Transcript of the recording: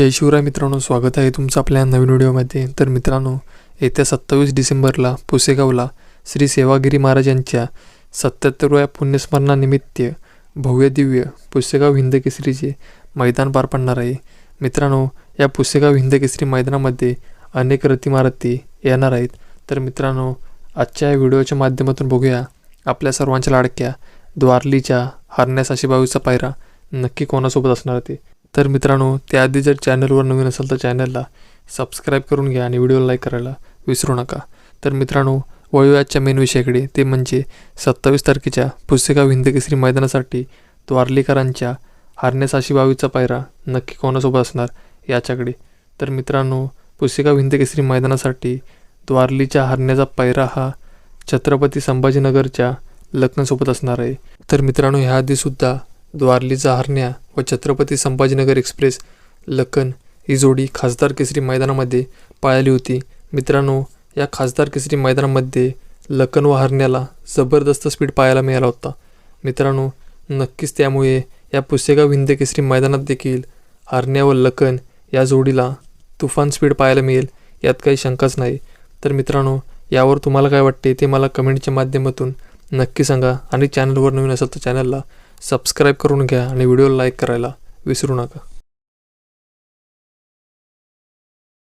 जय शिवराय मित्रांनो स्वागत आहे तुमचं आपल्या नवीन व्हिडिओमध्ये. तर मित्रांनो येत्या सत्तावीस डिसेंबरला पुसेगावला श्री सेवागिरी महाराज यांच्या सत्याहत्तरव्या पुण्यस्मरणानिमित्त भव्य दिव्य पुसेगाव हिंदकेसरीचे मैदान पार पडणार आहे. मित्रांनो या पुसेगाव हिंदकेसरी मैदानामध्ये अनेक रतिमारती येणार आहेत. तर मित्रांनो आजच्या या व्हिडिओच्या माध्यमातून बघूया आपल्या सर्वांच्या लाडक्या द्वारलीच्या हरण्या बावीचा पायरा नक्की कोणासोबत असणार ते? तर मित्रांनो त्याआधी जर चॅनलवर नवीन असेल तर चॅनलला सबस्क्राईब करून घ्या आणि व्हिडिओला लाईक करायला विसरू नका. तर मित्रांनो वळूयाच्या मेन विषयाकडे. ते म्हणजे सत्तावीस तारखेच्या पुसेगाव हिंदकेसरी मैदानासाठी द्वारलीकरांच्या हारण्यासाशी बावीचा पायरा नक्की कोणासोबत असणार याच्याकडे. तर मित्रांनो पुसेगाव हिंदकेसरी मैदानासाठी द्वारलीच्या हारण्याचा पायरा हा छत्रपती संभाजीनगरच्या लग्नासोबत असणार आहे. तर मित्रांनो ह्याआधीसुद्धा द्वारलीचा हरण्या व छत्रपती संभाजीनगर एक्सप्रेस लखन ही जोडी खासदार केसरी मैदानामध्ये पाळली होती. मित्रांनो या खासदार केसरी मैदानामध्ये लखन व हरण्याला जबरदस्त स्पीड पाहायला मिळाला होता. मित्रांनो नक्कीच त्यामुळे या पुसेगाव हिंद केसरी मैदानात देखील हरण्या व लखन या जोडीला तुफान स्पीड पाहायला मिळेल यात काही शंकाच नाही. तर मित्रांनो यावर तुम्हाला काय वाटते ते मला कमेंटच्या माध्यमातून नक्की सांगा आणि चॅनलवर नवीन असाल तर चॅनलला सबस्क्राईब करून घ्या आणि व्हिडिओ लाईक करायला विसरू नका.